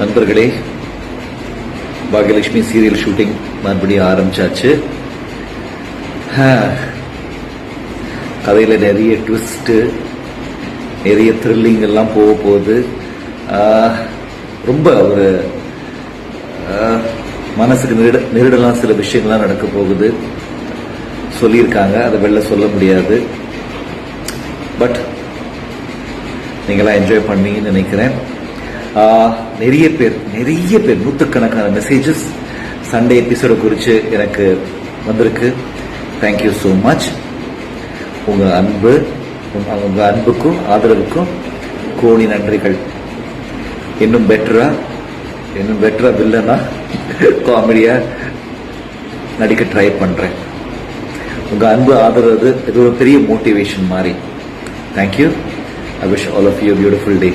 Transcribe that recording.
நண்பர்களே Bhagyalakshmi serial shooting மறுபடியும் ஆரம்பிச்சாச்சு. கதையில் நிறைய ட்விஸ்ட்டு நிறைய த்ரில்லிங் எல்லாம் போக போகுது. ரொம்ப ஒரு மனசுக்கு நெருட நெருடலாம் சில விஷயங்கள்லாம் நடக்க போகுது. சொல்லியிருக்காங்க அதை வெளில சொல்ல முடியாது. பட் நீங்களாம் என்ஜாய் பண்ணீங்கன்னு நினைக்கிறேன். நிறைய பேர் நிறைய பேர் நூற்றுக்கணக்கான மெசேஜஸ் சண்டே எபிசோட குறித்து எனக்கு வந்திருக்கு. தேங்க்யூ ஸோ மச் உங்கள் அன்பு உங்கள் அன்புக்கும் ஆதரவுக்கும் கோடி நன்றிகள். இன்னும் பெட்டரா இன்னும் பெட்டரா வில்லனா காமெடியா நடிக்க ட்ரை பண்றேன். உங்க அன்பு ஆதரவு இது ஒரு பெரிய மோட்டிவேஷன் மாதிரி. Thank you I wish all of you beautiful day